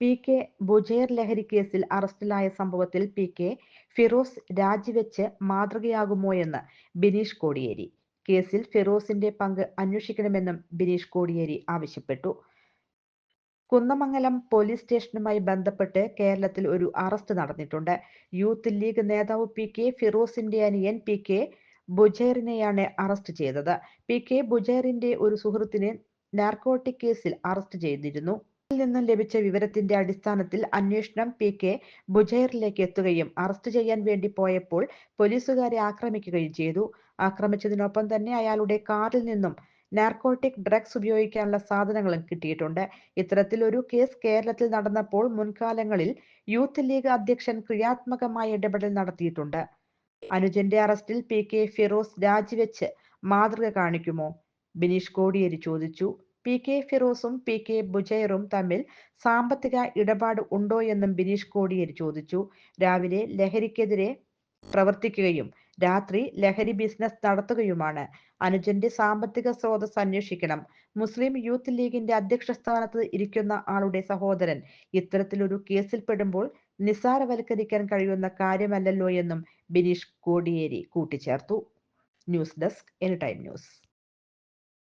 P K Bujair ലഹരി കേസിൽ അറസ്റ്റിലായ സംഭവത്തിൽ പി കെ ഫിറോസ് രാജിവെച്ച് മാതൃകയാകുമോയെന്ന് ബിനീഷ് കോടിയേരി. കേസിൽ ഫിറോസിന്റെ പങ്ക് അന്വേഷിക്കണമെന്നും ബിനീഷ് കോടിയേരി ആവശ്യപ്പെട്ടു. കുന്നമംഗലം പോലീസ് സ്റ്റേഷനുമായി ബന്ധപ്പെട്ട് കേരളത്തിൽ ഒരു അറസ്റ്റ് നടന്നിട്ടുണ്ട്. യൂത്ത് ലീഗ് നേതാവ് പി കെ ഫിറോസിന്റെ അനിയൻ പി കെ ബുജേറിനെയാണ് അറസ്റ്റ് ചെയ്തത്. പി കെ ബുജേറിന്റെ ഒരു സുഹൃത്തിനെ നാർക്കോട്ടിക് കേസിൽ അറസ്റ്റ് ചെയ്തിരുന്നു. നിന്നും ലഭിച്ച വിവരത്തിന്റെ അടിസ്ഥാനത്തിൽ അന്വേഷണം പി കെ ബുജൈറിലേക്ക് എത്തുകയും അറസ്റ്റ് ചെയ്യാൻ വേണ്ടി പോയപ്പോൾ പോലീസുകാരെ ആക്രമിക്കുകയും ചെയ്തു. ആക്രമിച്ചതിനൊപ്പം തന്നെ അയാളുടെ കാറിൽ നിന്നും നാർക്കോട്ടിക് ഡ്രഗ്സ് ഉപയോഗിക്കാനുള്ള സാധനങ്ങളും കിട്ടിയിട്ടുണ്ട്. ഇത്തരത്തിൽ ഒരു കേസ് കേരളത്തിൽ നടന്നപ്പോൾ മുൻകാലങ്ങളിൽ യൂത്ത് ലീഗ് അധ്യക്ഷൻ ക്രിയാത്മകമായ ഇടപെടൽ നടത്തിയിട്ടുണ്ട്. അനുജന്റെ അറസ്റ്റിൽ പി കെ ഫിറോസ് രാജിവെച്ച് മാതൃക കാണിക്കുമോ? ബിനീഷ് കോടിയേരി ചോദിച്ചു. പി കെ ഫിറോസും പി കെ ബുജൈറും തമ്മിൽ സാമ്പത്തിക ഇടപാട് ഉണ്ടോ എന്നും ബിനീഷ് കോടിയേരി ചോദിച്ചു. രാവിലെ ലഹരിക്കെതിരെ പ്രവർത്തിക്കുകയും രാത്രി ലഹരി ബിസിനസ് നടത്തുകയുമാണ്. അനുജന്റെ സാമ്പത്തിക സ്രോതസ് അന്വേഷിക്കണം. മുസ്ലിം യൂത്ത് ലീഗിന്റെ അധ്യക്ഷ സ്ഥാനത്ത് ഇരിക്കുന്ന ആളുടെ സഹോദരൻ ഇത്തരത്തിലൊരു കേസിൽപ്പെടുമ്പോൾ നിസ്സാരവൽക്കരിക്കാൻ കഴിയുന്ന കാര്യമല്ലല്ലോ എന്നും ബിനീഷ് കോടിയേരി കൂട്ടിച്ചേർത്തു. News desk any time news.